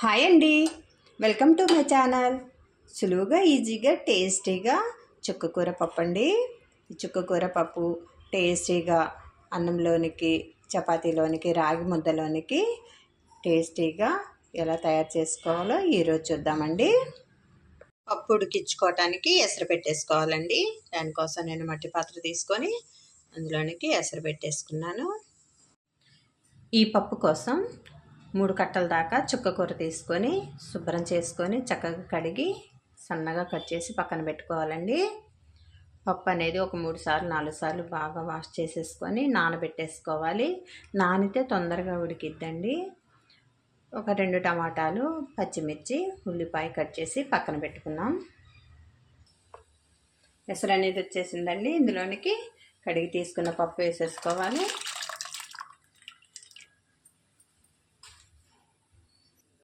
Hi అండి. Welcome to my channel. సులువుగా ఈజీగా టేస్టీగా చుక్కకూర పప్పు అండి ఈ చుక్కకూర పప్పు టేస్టీగా అన్నంలోనికి చపాతీలోనికి రాగి ముద్దలోనికి టేస్టీగా ఎలా తయారు చేసుకోవాలో ఈరోజు చూద్దామండి. పప్పు ఉడికించుకోవటానికి ఎసరు పెట్టేసుకోవాలండి. దానికోసం నేను మట్టి పాత్ర తీసుకొని అందులోనికి ఎసరు పెట్టేసుకున్నాను. ఈ పప్పు కోసం మూడు కట్టల దాకా చుక్క కూర తీసుకొని శుభ్రం చేసుకొని చక్కగా కడిగి సన్నగా కట్ చేసి పక్కన పెట్టుకోవాలండి. పప్పు అనేది ఒక మూడు సార్లు నాలుగు సార్లు బాగా వాష్ చేసేసుకొని నానబెట్టేసుకోవాలి. నానితే తొందరగా ఉడికిద్దండి. ఒక రెండు టమాటాలు పచ్చిమిర్చి ఉల్లిపాయ కట్ చేసి పక్కన పెట్టుకున్నాం ఎసరు అనేది వచ్చేసిందండి. ఇందులోనికి కడిగి తీసుకున్న పప్పు వేసేసుకోవాలి.